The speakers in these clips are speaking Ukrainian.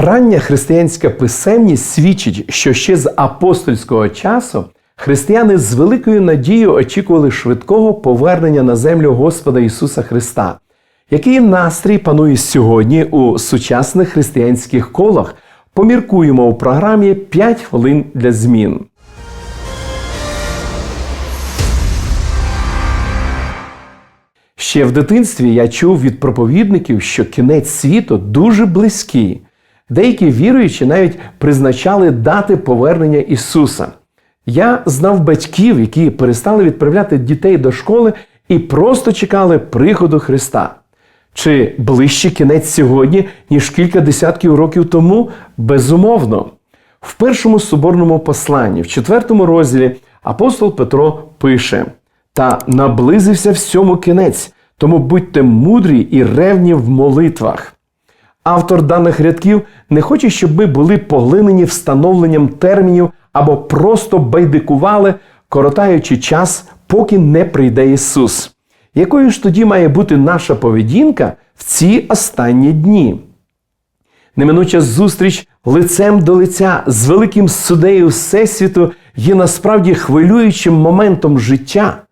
Рання християнська писемність свідчить, що ще з апостольського часу християни з великою надією очікували швидкого повернення на землю Господа Ісуса Христа. Який настрій панує сьогодні у сучасних християнських колах? Поміркуємо у програмі «5 хвилин для змін. Ще в дитинстві я чув від проповідників, що кінець світу дуже близький. Деякі віруючі навіть призначали дати повернення Ісуса. Я знав батьків, які перестали відправляти дітей до школи і просто чекали приходу Христа. Чи ближче кінець сьогодні, ніж кілька десятків років тому? Безумовно. В першому соборному посланні, в четвертому розділі, апостол Петро пише: Та наблизився всьому кінець, тому будьте мудрі і ревні в молитвах. Автор даних рядків не хоче, щоб ми були поглинені встановленням термінів або просто байдикували, коротаючи час, поки не прийде Ісус. Якою ж тоді має бути наша поведінка в ці останні дні? Неминуча зустріч лицем до лиця з великим судею Всесвіту є насправді хвилюючим моментом життя.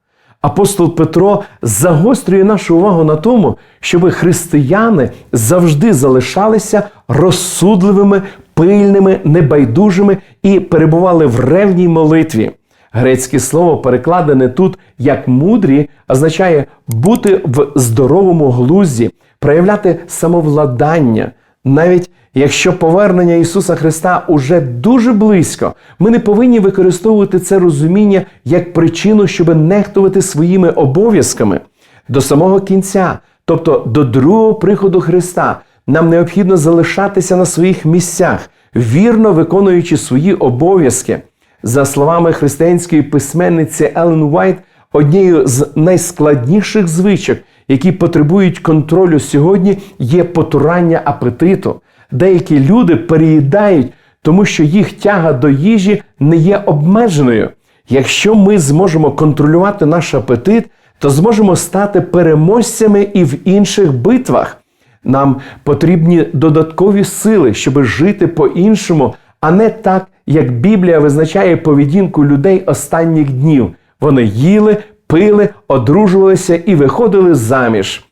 Апостол Петро загострює нашу увагу на тому, щоб християни завжди залишалися розсудливими, пильними, небайдужими і перебували в ревній молитві. Грецьке слово, перекладене тут як мудрі, означає бути в здоровому глузді, проявляти самовладання. Навіть якщо повернення Ісуса Христа уже дуже близько, ми не повинні використовувати це розуміння як причину, щоб нехтувати своїми обов'язками до самого кінця, тобто до другого приходу Христа. Нам необхідно залишатися на своїх місцях, вірно виконуючи свої обов'язки. За словами християнської письменниці Елен Уайт, однією з найскладніших звичок, які потребують контролю сьогодні, є потурання апетиту. Деякі люди переїдають, тому що їх тяга до їжі не є обмеженою. Якщо ми зможемо контролювати наш апетит, то зможемо стати переможцями і в інших битвах. Нам потрібні додаткові сили, щоб жити по-іншому, а не так, як Біблія визначає поведінку людей останніх днів. Вони їли, пили, одружувалися і виходили заміж.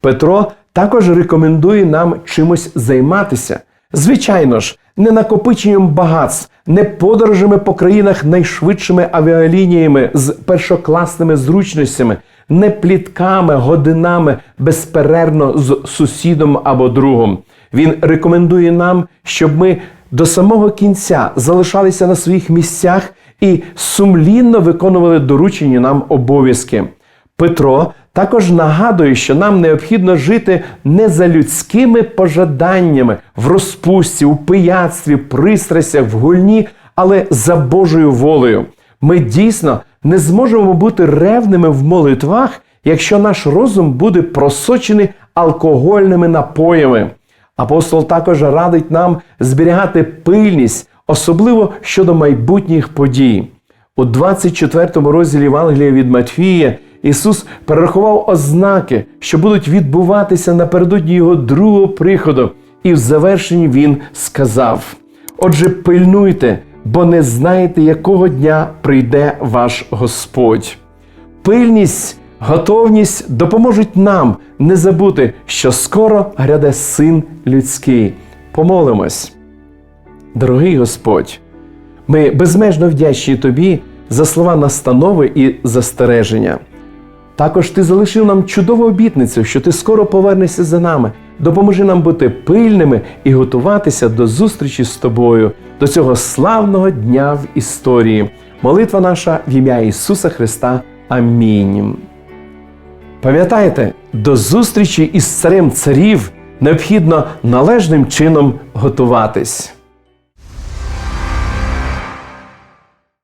Петро також рекомендує нам чимось займатися. Звичайно ж, не накопиченням багатств, не подорожами по країнах найшвидшими авіалініями з першокласними зручностями, не плітками, годинами безперервно з сусідом або другом. Він рекомендує нам, щоб ми до самого кінця залишалися на своїх місцях і сумлінно виконували доручені нам обов'язки. Петро також нагадує, що нам необхідно жити не за людськими пожаданнями в розпусті, у пияцтві, пристрастях, в гульні, але за Божою волею. Ми дійсно не зможемо бути ревними в молитвах, якщо наш розум буде просочений алкогольними напоями. Апостол також радить нам зберігати пильність, особливо щодо майбутніх подій. У 24 розділі Євангелія від Матфія Ісус перерахував ознаки, що будуть відбуватися напередодні Його другого приходу, і в завершенні Він сказав: Отже, пильнуйте, бо не знаєте, якого дня прийде ваш Господь. Пильність, готовність допоможуть нам не забути, що скоро гряде син людський. Помолимось. Дорогий Господь, ми безмежно вдячні Тобі за слова настанови і застереження. Також ти залишив нам чудову обітницю, що ти скоро повернешся за нами. Допоможи нам бути пильними і готуватися до зустрічі з тобою, до цього славного дня в історії. Молитва наша в ім'я Ісуса Христа. Амінь. Пам'ятайте, до зустрічі із царем царів необхідно належним чином готуватись.